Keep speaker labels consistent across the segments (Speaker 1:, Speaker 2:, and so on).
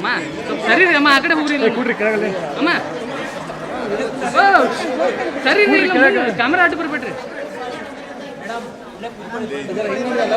Speaker 1: ಅಮ್ಮ ಸ್ವಲ್ಪ ಸರಿ ರೀ ಅಮ್ಮ ಆ ಕಡೆ ಹೋಗ್ರಿ ಇಲ್ಲಿ.
Speaker 2: ಕೂಡ್ರಿ ಕೆಳಗಲ್ಲಿ
Speaker 1: ಅಮ್ಮ ಓ, ಸರಿ ರೀ ಕ್ಯಾಮ್ರಾ ಅಡ್ಡು ಬರ್ಬೇಡ್ರಿ
Speaker 3: ಮನೆಯೆಲ್ಲ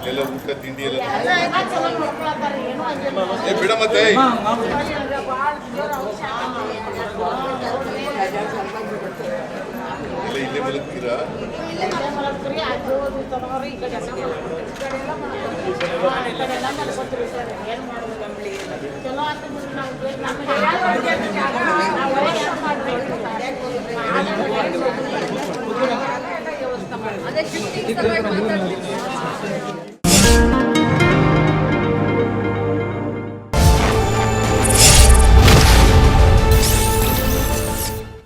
Speaker 4: ಇಲ್ಲೆಲ್ಲ ಊಟ ತಿಂಡಿ ಎಲ್ಲ ಏ ಬಿಡ ಮತ್ತೆ ಎಲ್ಲ ಇಲ್ಲೇ ಮಲಗ್ತೀರಾ
Speaker 3: ಅದೇ ಶಿಫ್ಟಿಂಗ್ ಸಲುವಾಗಿ ಮಾತಾಡ್ತೀನಿ